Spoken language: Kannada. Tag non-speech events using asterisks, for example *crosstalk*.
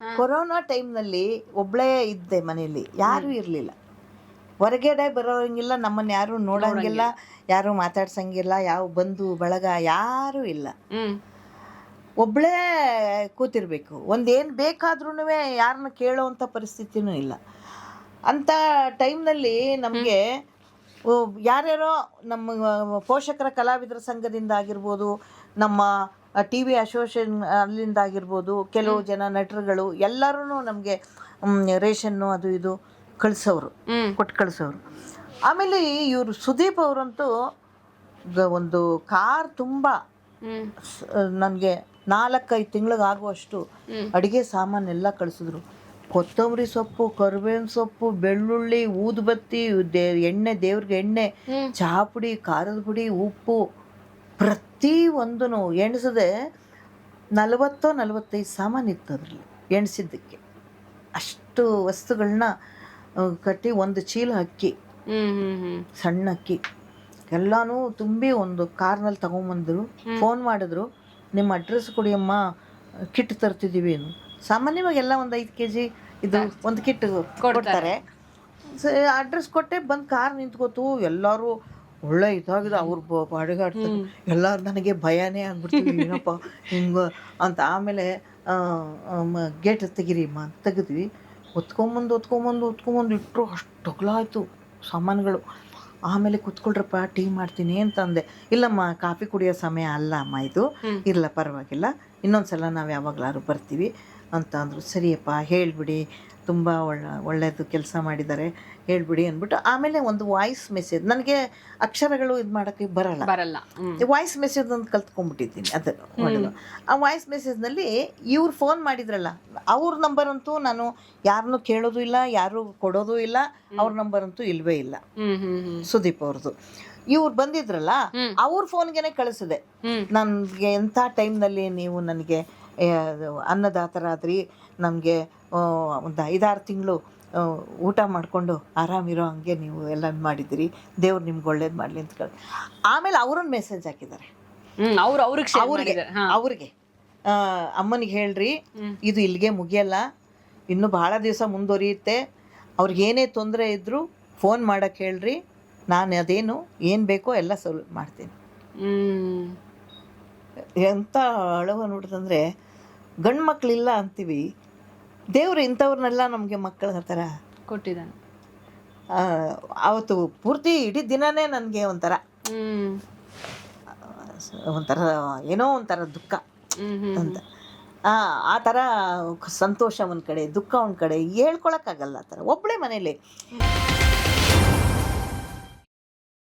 ಕೊರೋನಾ ಟೈಮ್ನಲ್ಲಿ ಒಬ್ಳೇ ಇದ್ದೆ ಮನೆಯಲ್ಲಿ ಯಾರೂ ಇರಲಿಲ್ಲ. ಹೊರಗಡೆ ಬರೋಂಗಿಲ್ಲ ನಮ್ಮನ್ನ ಯಾರು ನೋಡಂಗಿಲ್ಲ ಯಾರು ಮಾತಾಡ್ಸಂಗಿಲ್ಲ ಯಾವ ಬಂಧು ಬಳಗ ಯಾರೂ ಇಲ್ಲ. ಒಬ್ಳೆ ಕೂತಿರ್ಬೇಕು ಒಂದೇನು ಬೇಕಾದ್ರೂ ಯಾರನ್ನ ಕೇಳೋವಂಥ ಪರಿಸ್ಥಿತಿನೂ ಇಲ್ಲ. ಅಂಥ ಟೈಮ್ನಲ್ಲಿ ನಮಗೆ ಯಾರ್ಯಾರೋ ನಮ್ಮ ಪೋಷಕರ ಕಲಾವಿದರ ಸಂಘದಿಂದ ಆಗಿರ್ಬೋದು ನಮ್ಮ ಟಿ ವಿ ಅಸೋಸಿಯೇಷನ್ ಅಲ್ಲಿಂದ ಆಗಿರ್ಬೋದು ಕೆಲವು ಜನ ನಟರುಗಳು ಎಲ್ಲರೂ ನಮಗೆ ರೇಷನ್ನು ಅದು ಇದು ಕಳಿಸೋರು ಕೊಟ್ಟು ಕಳಿಸೋರು. ಆಮೇಲೆ ಇವರು ಸುದೀಪ್ ಅವರಂತೂ ಒಂದು ಕಾರ್ ತುಂಬ ನನಗೆ ನಾಲ್ಕೈದು ತಿಂಗಳಿಗಾಗುವಷ್ಟು ಅಡುಗೆ ಸಾಮಾನೆಲ್ಲ ಕಳಿಸಿದ್ರು. ಕೊತ್ತಂಬರಿ ಸೊಪ್ಪು ಕರ್ಬೇವಿನ ಸೊಪ್ಪು ಬೆಳ್ಳುಳ್ಳಿ ಊದುಬತ್ತಿ ದೇ ಎಣ್ಣೆ ದೇವ್ರಿಗೆ ಎಣ್ಣೆ. ಚಹಾ ಪುಡಿ ಖಾರದ ಪುಡಿ ಉಪ್ಪು ಪ್ರತಿ ಒಂದೂ ಎಣಿಸದೆ ನಲವತ್ತೋ ನಲವತ್ತೈದು ಸಾಮಾನು ಇತ್ತು ಅದರಲ್ಲಿ ಎಣಿಸಿದ್ದಕ್ಕೆ. ಅಷ್ಟು ವಸ್ತುಗಳನ್ನ ಕಟ್ಟಿ ಒಂದು ಚೀಲ ಅಕ್ಕಿ ಸಣ್ಣ ಅಕ್ಕಿ ಎಲ್ಲಾನು ತುಂಬಿ ಒಂದು ಕಾರ್ನಲ್ಲಿ ತಗೊಂಬಂದರು ಫೋನ್ ಮಾಡಿದ್ರು ನಿಮ್ಮ ಅಡ್ರೆಸ್ ಕೊಡಿ ಅಮ್ಮ ಕಿಟ್ ತರ್ತಿದ್ದೀವಿ ಏನು. ಸಾಮಾನ್ಯವಾಗಿ ಎಲ್ಲ ಒಂದು ಐದು ಕೆ ಜಿ ಇದು ಒಂದು ಕಿಟ್ ಕೊಡ್ತಾರೆ. ಅಡ್ರೆಸ್ ಕೊಟ್ಟೆ ಬಂದು ಕಾರ್ ನಿಂತ್ಕೋತು. ಎಲ್ಲರೂ ಒಳ್ಳೆ ಇದಾಗಿದೆ. ಬಾಡಿಗೆ ಆಡ್ತಾರೆ ಎಲ್ಲ ನನಗೆ ಭಯನೇ ಆಗ್ಬಿಡ್ತೀವಿ *laughs* ಏನಪ್ಪ ಹಿಂಗೆ ಅಂತ. ಆಮೇಲೆ ಗೇಟ್ ತೆಗಿರಿ ಅಂತ ತೆಗೆದ್ವಿ. ಒತ್ಕೊಂಬಂದು ಒತ್ಕೊಂಬಂದು ಒತ್ಕೊಂಬಂದು ಇಟ್ಟರು ಅಷ್ಟು ಆಯಿತು ಸಾಮಾನುಗಳು. ಆಮೇಲೆ ಕುತ್ಕೊಳ್ರಪ್ಪ ಟೀ ಮಾಡ್ತೀನಿ ಅಂತಂದೆ. ಇಲ್ಲಮ್ಮ ಕಾಫಿ ಕುಡಿಯೋ ಸಮಯ ಅಲ್ಲ ಅಮ್ಮ ಇದು. ಇರಲ್ಲ ಪರವಾಗಿಲ್ಲ. ಇನ್ನೊಂದ್ಸಲ ನಾವು ಯಾವಾಗಲಾದ್ರು ಬರ್ತೀವಿ. ಅಂತ ಅಂದರು ಸರಿಯಪ್ಪ ಹೇಳಿಬಿಡಿ. ತುಂಬ ಒಳ್ಳೆ ಒಳ್ಳೆಯದು ಕೆಲಸ ಮಾಡಿದ್ದಾರೆ ಹೇಳ್ಬಿಡಿ ಅಂದ್ಬಿಟ್ಟು ಆಮೇಲೆ ಒಂದು ವಾಯ್ಸ್ ಮೆಸೇಜ್ ನನಗೆ ಅಕ್ಷರಗಳು ಇದು ಮಾಡೋಕ್ಕೆ ಬರಲ್ಲ. ಬರಲ್ಲ. ವಾಯ್ಸ್ ಮೆಸೇಜ್ ಅಂತ ಕಲ್ತ್ಕೊಂಡ್ಬಿಟ್ಟಿದ್ದೀನಿ ಅದು ಮಾಡೋದು ಆ ವಾಯ್ಸ್ ಮೆಸೇಜ್ನಲ್ಲಿ ಇವ್ರು ಫೋನ್ ಮಾಡಿದ್ರಲ್ಲ ಅವ್ರ ನಂಬರ್ ಅಂತೂ ನಾನು ಯಾರನ್ನೂ ಕೇಳೋದು ಇಲ್ಲ ಯಾರು ಕೊಡೋದು ಇಲ್ಲ ಅವ್ರ ನಂಬರ್ ಅಂತೂ ಇಲ್ವೇ ಇಲ್ಲ. ಸುದೀಪ್ ಅವ್ರದ್ದು ಇವ್ರು ಬಂದಿದ್ರಲ್ಲ. ಅವ್ರ ಫೋನ್ಗೆನೆ ಕಳಿಸಿದೆ. ನನ್ಗೆ ನನಗೆ ಎಂಥ ಟೈಮ್ನಲ್ಲಿ ನೀವು ನನಗೆ ಅನ್ನದಾತರಾದ್ರಿ ನಮಗೆ ಒಂದು ಐದಾರು ತಿಂಗಳು ಊಟ ಮಾಡಿಕೊಂಡು ಆರಾಮಿರೋ ಹಂಗೆ ನೀವು ಎಲ್ಲ ಮಾಡಿದಿರಿ. ದೇವ್ರು ನಿಮ್ಗೆ ಒಳ್ಳೇದು ಮಾಡಲಿ ಅಂತ ಕೇಳಿ. ಆಮೇಲೆ ಅವ್ರನ್ನ ಮೆಸೇಜ್ ಹಾಕಿದ್ದಾರೆ. ಅವ್ರು ಅವ್ರಿಗೆ ಅವ್ರಿಗೆ ಅವ್ರಿಗೆ. ಅಮ್ಮನಿಗೆ ಹೇಳ್ರಿ ಇದು ಇಲ್ಲಿಗೆ ಮುಗಿಯಲ್ಲ ಇನ್ನೂ ಭಾಳ ದಿವಸ ಮುಂದುವರಿಯುತ್ತೆ ಅವ್ರಿಗೆ ಏನೇ ತೊಂದರೆ ಇದ್ದರೂ ಫೋನ್ ಮಾಡೋಕ್ಕೆ ಹೇಳ್ರಿ ನಾನು ಅದೇನು ಏನು ಬೇಕೋ ಎಲ್ಲ ಸೊಲ್ ಮಾಡ್ತೀನಿ. ಹ್ಮ್. ಎಂಥ ಅಳವ ನೋಡಿದಂದ್ರೆ ಗಂಡು ಮಕ್ಕಳಿಲ್ಲ ಅಂತೀವಿ. ದೇವರು ಇಂಥವ್ರನ್ನೆಲ್ಲ ನಮಗೆ ಮಕ್ಕಳ ಹತ್ತಿರ ಕೊಟ್ಟಿದ್ದಾನೆ. ಅವತ್ತು ಪೂರ್ತಿ ಇಡೀ ದಿನನೇ ನನಗೆ ಒಂಥರ ಒಂಥರ ಏನೋ ಒಂಥರ ದುಃಖ ಅಂತ. ಆ ಥರ ಸಂತೋಷ ಒಂದು ಕಡೆ ದುಃಖ ಒಂದು ಕಡೆ ಹೇಳ್ಕೊಳಕ್ಕಾಗಲ್ಲ ಆ ಥರ. ಒಬ್ಬಳೇ ಮನೇಲಿ.